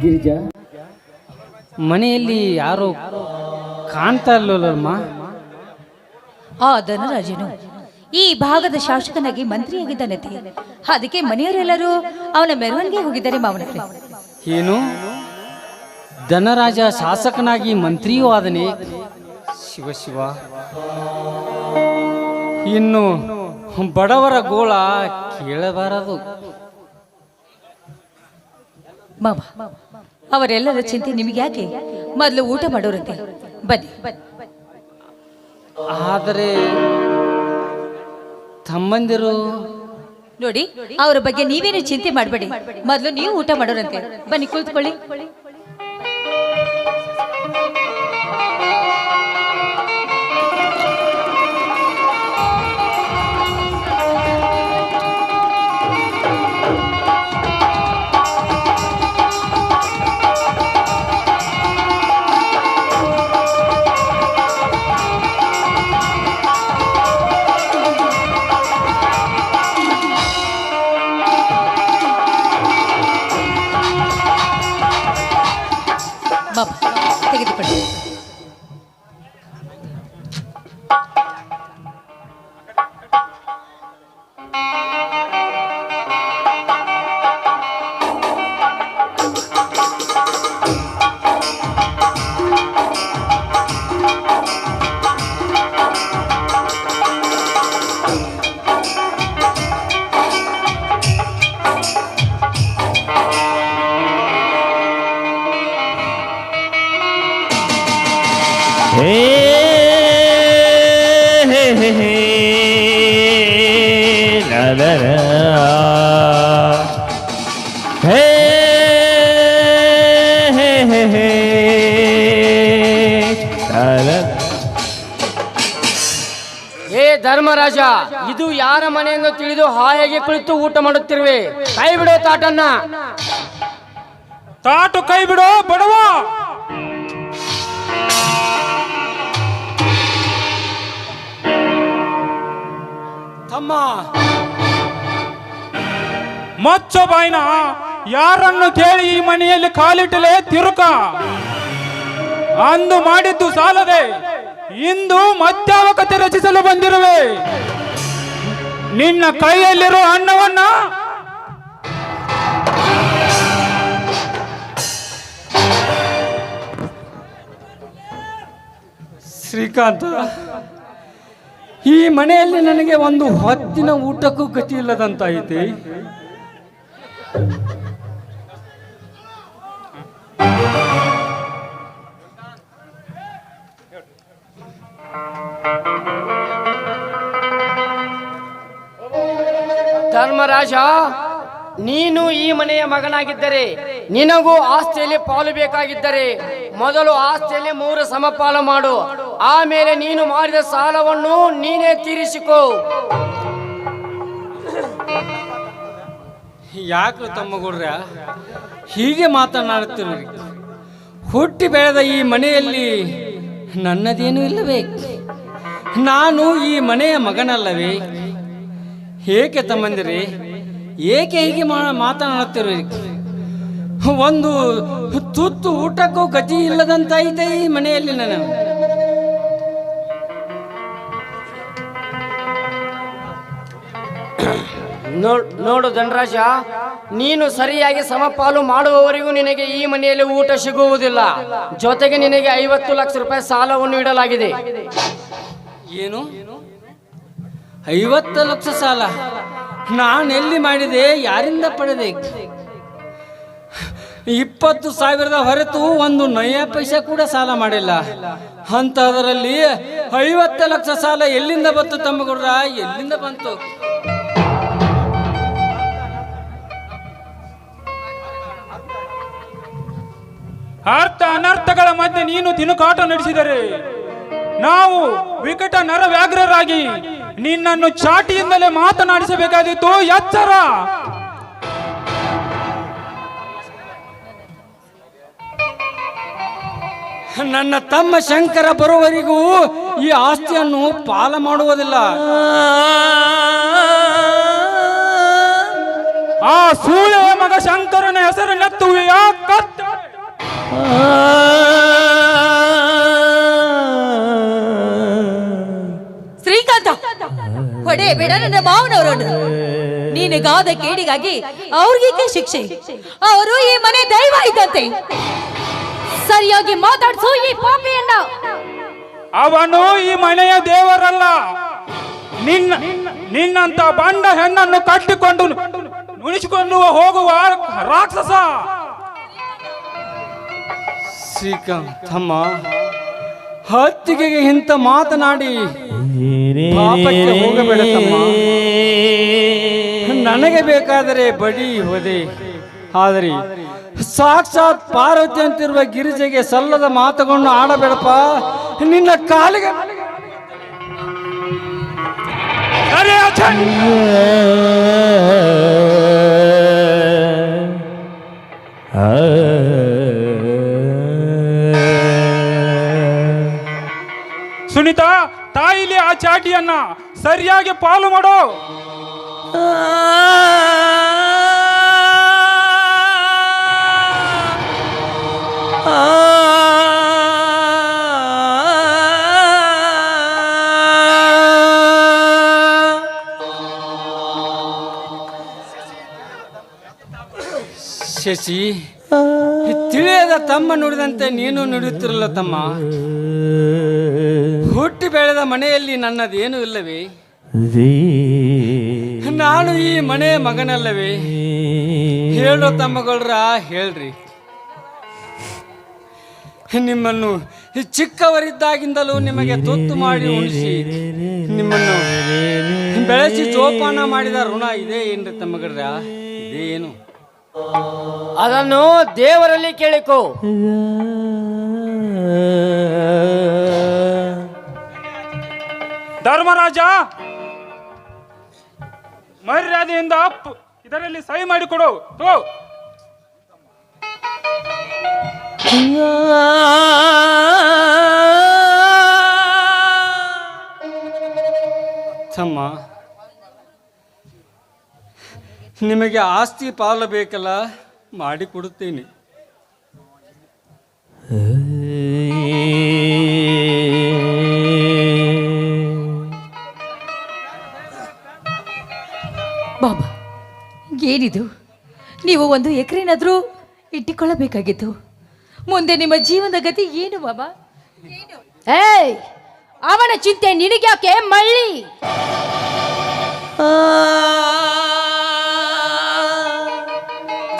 ಗಿರಿಜಾ? ಮನೆಯಲ್ಲಿ ಯಾರು ಕಾಣ್ತಾ ಇಲ್ಲಲ್ಲಮ್ಮ. ಆ ಧನರಾಜನು ಈ ಭಾಗದ ಶಾಸಕನಾಗಿ ಮಂತ್ರಿಯಾಗಿದ್ದಾನತೆ ಅದಕ್ಕೆ ಮನೆಯವರೆಲ್ಲರೂ ಅವನ ಮೆರವಣಿಗೆ ಹೋಗಿದ್ದಾರೆ ಮಾವನ ಏನು? ಧನರಾಜ ಶಾಸಕನಾಗಿ ಮಂತ್ರಿಯೂ ಆದನೆ? ಶಿವ ಶಿವ. ಇನ್ನು ಬಡವರ ಗೋಳ ಕೇಳಬಾರದು. ಮಾವ ಅವರೆಲ್ಲರ ಚಿಂತೆ ನಿಮಗೆ ಯಾಕೆ? ಮೊದಲು ಊಟ ಮಾಡೋರಂತೆ. ಬನ್ನಿ. ಆದರೆ ತಮ್ಮಂದಿರು ನೋಡಿ ಅವರ ಬಗ್ಗೆ ನೀವೇನು ಚಿಂತೆ ಮಾಡಬೇಡಿ. ಮೊದಲು ನೀವು ಊಟ ಮಾಡೋರಂತೆ. ಬನ್ನಿ ಕುಳಿತುಕೊಳ್ಳಿ. ಏ ಧರ್ಮರಾಜ ಇದು ಯಾರ ಮನೆಯನ್ನು ಎಂದು ತಿಳಿದು ಹಾಯಾಗಿ ಕುಳಿತು ಊಟ ಮಾಡುತ್ತಿರುವೆ? ಕೈ ಬಿಡೋ ತಾಟನ್ನ. ತಾಟು ಕೈ ಬಿಡೋ ಬಡವ. ಮಚ್ಚ ಬಾಯ್ನ, ಯಾರನ್ನು ಕೇಳಿ ಈ ಮನೆಯಲ್ಲಿ ಕಾಲಿಟ್ಟಲೇ ತಿರುಕ? ಅಂದು ಮಾಡಿದ್ದು ಸಾಲದೆ, ಇಂದು ಮಧ್ಯಾವಕತೆ ರಚಿಸಲು ಬಂದಿರುವೆ. ನಿನ್ನ ಕೈಯಲ್ಲಿರೋ ಅನ್ನವನ್ನ ಶ್ರೀಕಾಂತ, ಈ ಮನೆಯಲ್ಲಿ ನನಗೆ ಒಂದು ಹೊತ್ತಿನ ಊಟಕ್ಕೂ ಗತಿ ಇಲ್ಲದಂತಾಯಿತೆ ಧರ್ಮರಾಜ, ನೀನು ಈ ಮನೆಯ ಮಗನಾಗಿದ್ದರೆ ನಿನಗೂ ಆಸ್ತಿಯಲ್ಲಿ ಪಾಲು ಬೇಕಾಗಿದ್ದರೆ ಮೊದಲು ಆಸ್ತಿಯಲ್ಲಿ ಮೂರು ಸಮಪಾಲು ಮಾಡು. ಆಮೇಲೆ ನೀನು ಮಾಡಿದ ಸಾಲವನ್ನು ನೀನೇ ತೀರಿಸಿಕೋ. ಯಾಕೆ ತಮ್ಮಗೌಡ್ರ ಹೀಗೆ ಮಾತನಾಡುತ್ತಿರುವಿರಿ ಹುಟ್ಟಿ ಬೆಳೆದ ಈ ಮನೆಯಲ್ಲಿ ನನ್ನದೇನೂ ಇಲ್ಲವೇ? ನಾನು ಈ ಮನೆಯ ಮಗನಲ್ಲವೇ? ಏಕೆ ತಮ್ಮಂದಿರಿ? ಏಕೆ ಹೀಗೆ ಮಾ- ಮಾತನಾಡುತ್ತಿರುವಿರಿ ಒಂದು ತುತ್ತು ಊಟಕ್ಕೂ ಗತಿ ಇಲ್ಲದಂತಾಯಿತೆ ಈ ಮನೆಯಲ್ಲಿ ನಾನು ನೋಡ್- ಧನರಾಜ, ನೀನು ಸರಿಯಾಗಿ ಸಮಪಾಲು ಮಾಡುವವರೆಗೂ ನಿನಗೆ ಈ ಮನೆಯಲ್ಲಿ ಊಟ ಸಿಗುವುದಿಲ್ಲ. ಜೊತೆಗೆ ನಿನಗೆ ಐವತ್ತು ಲಕ್ಷ ರೂಪಾಯಿ ಸಾಲವನ್ನು ಇಡಲಾಗಿದೆ ಏನು? ಐವತ್ತು ಲಕ್ಷ ಸಾಲ? ನಾನು ಎಲ್ಲಿ ಮಾಡಿದೆ? ಯಾರಿಂದ ಪಡೆದೆ? ಇಪ್ಪತ್ತು ಸಾವಿರದ ಹೊರತು ಒಂದು ನಯ ಪೈಸೆ ಕೂಡ ಸಾಲ ಮಾಡಿಲ್ಲ. ಅಂಥದ್ರಲ್ಲಿ ಐವತ್ತು ಲಕ್ಷ ಸಾಲ ಎಲ್ಲಿಂದ ಬಂತು ತಮ್ಮಗೌಡ್ರ? ಎಲ್ಲಿಂದ ಬಂತು? ಅರ್ಥ ಅನರ್ಥಗಳ ಮಧ್ಯೆ ನೀನು ತಿನುಕಾಟ ನಡೆಸಿದರೆ ನಾವು ವಿಕಟ ನರ ವ್ಯಾಘ್ರರಾಗಿ ನಿನ್ನನ್ನು ಚಾಟಿಯಿಂದಲೇ ಮಾತನಾಡಿಸಬೇಕಾದಿತ್ತು ಎಚ್ಚರ. ನನ್ನ ತಮ್ಮ ಶಂಕರ ಬರುವವರಿಗೂ ಈ ಆಸ್ತಿಯನ್ನು ಪಾಲ ಮಾಡುವುದಿಲ್ಲ. ಆ ಸೂಳೆಯ ಮಗ ಶಂಕರನ ಶ್ರೀಕಾಂತ, ಹೊಡೆ ಬೇಡ ನನ್ನ ಮಾವನವರನ್ನು. ನೀನಿಗಾದ ಕೇಡಿಗಾಗಿ ಅವ್ರಿಗೆ ಶಿಕ್ಷೆ. ಅವರು ಈ ಮನೆ ದೈವ ಇದ್ದಂತೆ. ಸರಿಯಾಗಿ ಮಾತಾಡಿಸು ಈ ಪಾಪಿಯನ್ನ. ಅವನು ಈ ಮನೆಯ ದೇವರಲ್ಲ. ನಿನ್ನ, ನಿನ್ನಂತ ಬಂಡ ಹೆಣ್ಣನ್ನು ಕಟ್ಟಿಕೊಂಡು ನುಣಿಸಿಕೊಂಡು ಹೋಗುವ ರಾಕ್ಷಸ. ಶ್ರೀಕಾಂತ್ ತಮ್ಮ ಹತ್ತಿಗೆ ಇಂಥ ಮಾತನಾಡಿ. ನನಗೆ ಬೇಕಾದರೆ ಬಡಿ ಹೋದೆ ಆದರೆ ಸಾಕ್ಷಾತ್ ಪಾರ್ವತಿ ಅಂತಿರುವ ಗಿರಿಜೆಗೆ ಸಲ್ಲದ ಮಾತುಗಳನ್ನು ಆಡಬೇಡಪ್ಪ ನಿನ್ನ ಕಾಲಿಗೆ ಪಾಲು ಮಾಡು. ಶಶಿ ತಿಳಿಯದ ತಮ್ಮ ನುಡಿದಂತೆ ನೀನು ನುಡಿಯುತ್ತಿರಲ್ಲ ತಮ್ಮ. ಹುಟ್ಟಿ ಬೆಳೆದ ಮನೆಯಲ್ಲಿ ನನ್ನದೇನು ಇಲ್ಲವೇ? ನಾನು ಈ ಮನೆ ಮಗನಲ್ಲವೇ? ಹೇಳೋ ತಮ್ಮಗಳ್ರ ಹೇಳ್ರಿ. ನಿಮ್ಮನ್ನು ಚಿಕ್ಕವರಿದ್ದಾಗಿಂದಲೂ ನಿಮಗೆ ತೊತ್ತು ಮಾಡಿ ಉಣಿಸಿ. ನಿಮ್ಮನ್ನು ಬೆಳೆಸಿ ಜೋಪಾನ ಮಾಡಿದ ಋಣ ಇದೆ ಏನ್ರಿ ತಮ್ಮಗಳ್ರ? ಇದೇ ಏನು? ಅದನ್ನು ದೇವರಲ್ಲಿ ಕೇಳಿಕೋ. ಧರ್ಮರಾಜ! ಮರ್ಯಾದೆಯಿಂದ ಅಪ್ ಇದರಲ್ಲಿ ಸಹಿ ಮಾಡಿಕೊಡು ತಗೋ. ತಮ್ಮ ನಿಮಗೆ ಆಸ್ತಿ ಪಾಲು ಬೇಕಲ್ಲ ಮಾಡಿಕೊಡುತ್ತೇನೆ ಬಾಬಾ ಏನಿದು? ನೀವು ಒಂದು ಎಕರೆನಾದರೂ ಇಟ್ಟುಕೊಳ್ಳಬೇಕಾಗಿತ್ತು. ಮುಂದೆ ನಿಮ್ಮ ಜೀವನದ ಗತಿ ಏನು ಬಾಬಾ? ಏಯ್ ಅವನ ಚಿಂತೆ ನಿನಗ್ಯಾಕೆ ಮಳ್ಳಿ?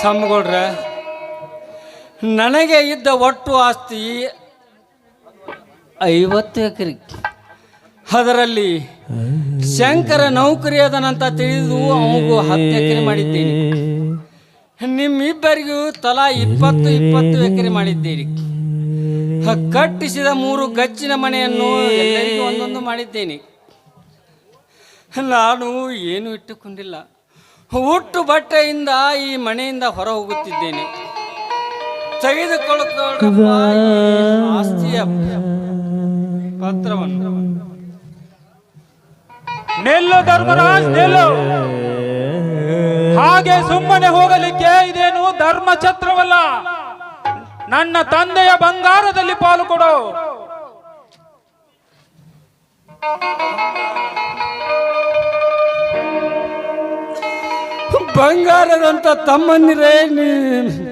ತಮ್ಮಗೌಡ್ರೆ ನನಗೆ ಇದ್ದ ಒಟ್ಟು ಆಸ್ತಿ ಐವತ್ತು ಎಕರೆ ಅದರಲ್ಲಿ ಶಂಕರ ನೌಕರಿ ಅದನಂತ ತಿಳಿದು ಅವನಿಗೂ ಹತ್ತು ಎಕರೆ ಮಾಡಿದ್ದೀನಿ. ನಿಮ್ಮಿಬ್ಬರಿಗೂ ತಲಾ ಇಪ್ಪತ್ತು ಇಪ್ಪತ್ತು ಎಕರೆ ಮಾಡಿದ್ದೀರಿ ಕಟ್ಟಿಸಿದ ಮೂರು ಗಚ್ಚಿನ ಮನೆಯನ್ನು ಒಂದೊಂದು ಮಾಡಿದ್ದೇನೆ. ನಾನು ಏನು ಇಟ್ಟುಕೊಂಡಿಲ್ಲ. ಹುಟ್ಟು ಬಟ್ಟೆಯಿಂದ ಈ ಮನೆಯಿಂದ ಹೊರ ಹೋಗುತ್ತಿದ್ದೇನೆ ತೆಗೆದುಕೊಳ್ಳುತ್ತ ಆಸ್ತಿಯ ಪತ್ರವನ್ನು. ನಿಲ್ಲು ಧರ್ಮರಾಜ್ ನಿಲ್ಲು. ಹಾಗೆ ಸುಮ್ಮನೆ ಹೋಗಲಿಕ್ಕೆ ಇದೇನು ಧರ್ಮ ಛತ್ರವಲ್ಲ? ನನ್ನ ತಂದೆಯ ಬಂಗಾರದಲ್ಲಿ ಪಾಲು ಕೊಡು. ಬಂಗಾರದಂತ ತಮ್ಮನ್ನಿರೇ ನೀ-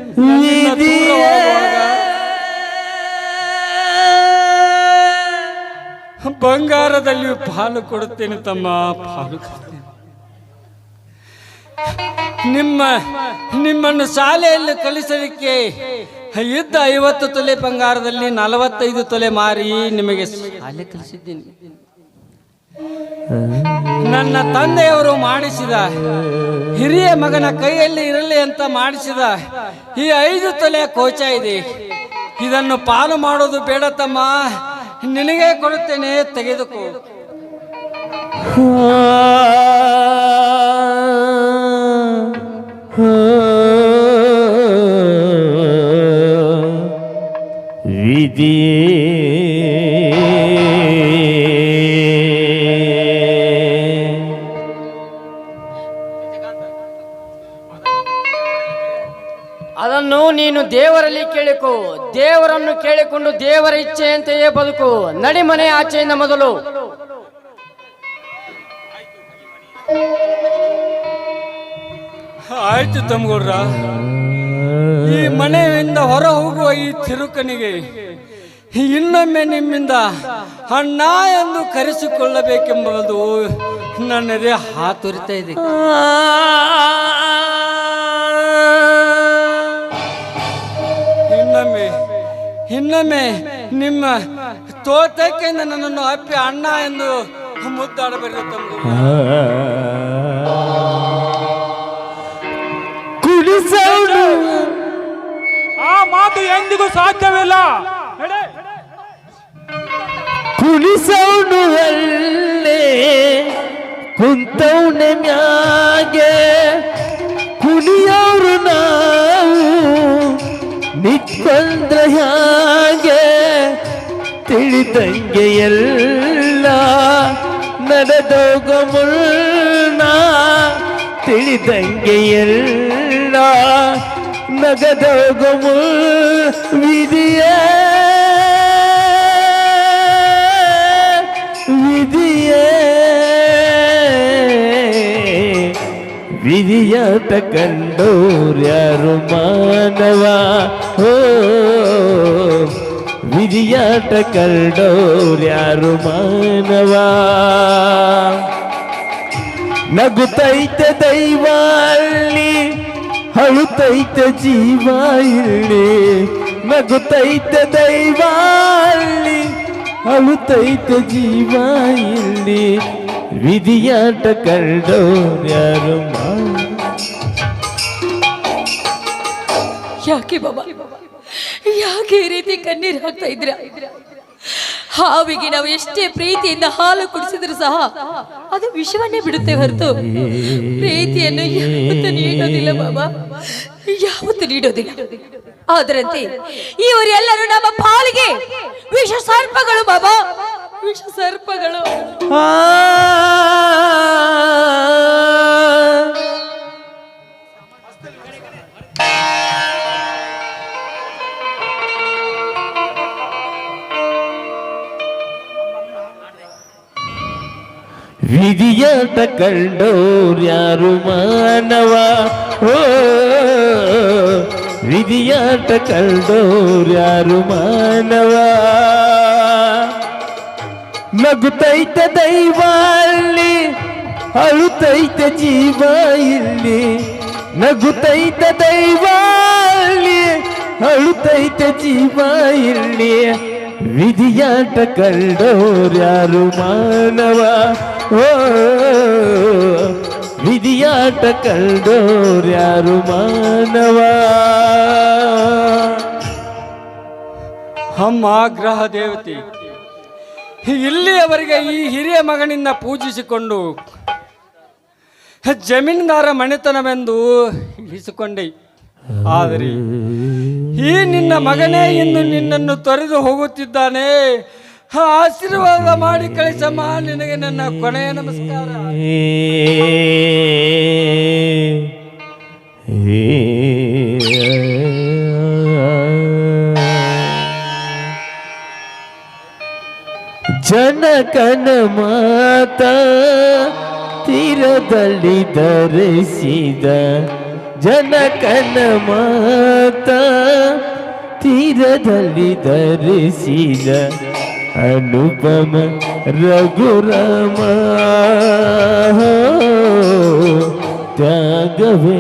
ಬಂಗಾರದಲ್ಲಿ ಪಾಲು ಕೊಡುತ್ತೇನೆ ತಮ್ಮ ಪಾಲು ನಿಮ್ಮ, ನಿಮ್ಮನ್ನು ಶಾಲೆಯಲ್ಲಿ ಕಲಿಸಲಿಕ್ಕೆ ಇದ್ದ ಐವತ್ತು ತೊಲೆ ಬಂಗಾರದಲ್ಲಿ ನಲವತ್ತೈದು ತೊಲೆ ಮಾರಿ ನಿಮಗೆ ಶಾಲೆ ಕಲಿಸಿದ್ದೀನಿ. ನನ್ನ ತಂದೆಯವರು ಮಾಡಿಸಿದ, ಹಿರಿಯ ಮಗನ ಕೈಯಲ್ಲಿ ಇರಲಿ ಅಂತ ಮಾಡಿಸಿದ ಈ ಐದು ತೊಲೆಯ ಕೋಚ ಇದೆ. ಇದನ್ನು ಪಾಲು ಮಾಡೋದು ಬೇಡ ತಮ್ಮ. ನಿನಗೆ ಕೊಡುತ್ತೇನೆ ತೆಗೆದುಕೋ. ವಿಧಿಯೇ ಬದುಕು, ನಡಿ ಮನೆ ಆಚೆಯಿಂದ ಮೊದಲು. ಆಯ್ತು ತಮ್ಗೌಡ್ರ. ಈ ಮನೆಯಿಂದ ಹೊರ ಹೋಗುವ ಈ ತಿರುಕನಿಗೆ ಇನ್ನೊಮ್ಮೆ ನಿಮ್ಮಿಂದ ಅಣ್ಣ ಎಂದು ಕರೆಸಿಕೊಳ್ಳಬೇಕೆಂಬುದು ನನ್ನದೇ ಹಾತುರಿತಾ ಇದೆ. ಇನ್ನೊಮ್ಮೆ ಇನ್ನೊಮ್ಮೆ ನಿಮ್ಮ ತೋಟಕ್ಕಿಂದ ನನ್ನನ್ನು ಅಪ್ಪಿ ಅಣ್ಣ ಎಂದು ಮುದ್ದಾಡಬಾರದು ತಮ್ಮ ಕುಡಿಸಲು ಆ ಮಾತು ಎಂದಿಗೂ ಸಾಧ್ಯವಿಲ್ಲ. ನಡೆ. ಕುಣಿಸೋನು ಅಲ್ಲೇ ಕುಂತೌನೆ ಮ್ಯಾಗೆ. ಕುಣಿಯವರು ನಾವು ನಿತ್ಕಂದ್ರ ಹ್ಯಾಗೆ. ತಿಳಿದಂಗೆ ಎಲ್ಲ ನಡೆದೋಗ ಮುನ್ನ ತಿಳಿದಂಗೆ ಎಲ್ಲ ನಗದೋಗ ಮುಳ್ ವಿಧಿಯೇ ವಿಧಿಯೇ ವಿಧಿಯಾಟ ಕಂಡೋರ್ಯಾರು ಮಾನವ ಓ ವಿಧಿಯಾಟ ಕರ್ಡೋರ್ಯಾರು ಮಾನವ? ನಗುತ್ತೈತೆ ದೈವ ಅಲ್ಲಿ ಅಳುತ್ತೈತೆ ಜೀವ ಇಲ್ಲಿ ನಗುತ್ತೈತೆ ದೈವ ಅಲ್ಲಿ ಅಳುತ್ತೈತೆ ಜೀವ ಇಲ್ಲಿ ವಿಧಿಯಾಟ ಕಂಡೋರ್ಯಾರು ಯಾಕೆ ಬಾಬಾ? ಯಾಕೆ ಈ ರೀತಿ ಕಣ್ಣೀರು ಹಾಕ್ತಾ ಇದ್ರ ಹಾವಿಗೆ ನಾವು ಎಷ್ಟೇ ಪ್ರೀತಿಯಿಂದ ಹಾಲು ಕುಡಿಸಿದ್ರು ಸಹ ಅದು ವಿಷವನ್ನೇ ಬಿಡುತ್ತೆ ಹೊರತು. ಪ್ರೀತಿಯನ್ನು ಯಾವತ್ತು ನೀಡೋದಿಲ್ಲ ಬಾಬಾ. ಯಾವತ್ತು ನೀಡೋದಿಲ್ಲ. ಅದರಂತೆ ಇವರೆಲ್ಲರೂ ನಮ್ಮ ಪಾಲಿಗೆ ವಿಷ ಸರ್ಪಗಳು ಬಾಬಾ. ವಿಷ ಸರ್ಪಗಳು ಆ ವಿಧಿಯಾಟ ಕಂಡೋರ್ಯಾರು ಮಾನವ? ಓ, ವಿಧಿಯಾಟ ಕಂಡೋರ್ಯಾರು ಮಾನವ? ನಗುತ್ತೈತೆ ದೈವ ಅಲ್ಲಿ ಅಳುತೈತ ಜೀವ ಇಲ್ಲಿ. ನಗುತ್ತೈತೆ ದೈವ ಅಲ್ಲಿ ಅಳುತೈತ ಜೀವ ಇಲ್ಲಿ. ವಿಧಿಯಾಟ ಕಂಡೋರ್ಯಾರು ಮಾನವ? ಓ, ವಿಧಿಯಾಟ ಕಂಡೋರ್ಯಾರು ಮಾನವ? ಅಮ್ಮ ಗ್ರಹ ದೇವತೆ, ಇಲ್ಲಿಯವರೆಗೆ ಈ ಹಿರಿಯ ಮಗನಿಂದ ಪೂಜಿಸಿಕೊಂಡು ಜಮೀನ್ದಾರ ಮನೆತನವೆಂದು ಇಳಿಸಿಕೊಂಡೆ ಆದರೆ ಈ ನಿನ್ನ ಮಗನೇ ಇಂದು ನಿನ್ನನ್ನು ತೊರೆದು ಹೋಗುತ್ತಿದ್ದಾನೆ. ಆಶೀರ್ವಾದ ಮಾಡಿ ಕಳಿಸಮ್ಮ. ನಿನಗೆ ನನ್ನ ಕೊನೆಯ ನಮಸ್ಕಾರ. ಜನಕನ ಮಾತ ತೀರದಲ್ಲಿ ಧರಿಸಿದ ಜನಕನ ಮಾತ ತೀರದಲ್ಲಿ ಧರಿಸಿದ అనుపమ రఘురమ. త్యాగవే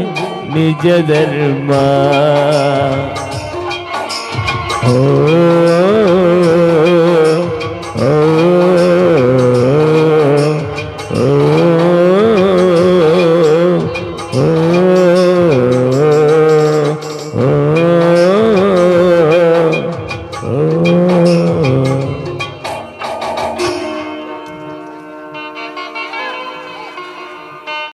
నిజ ధర్మ. ఓ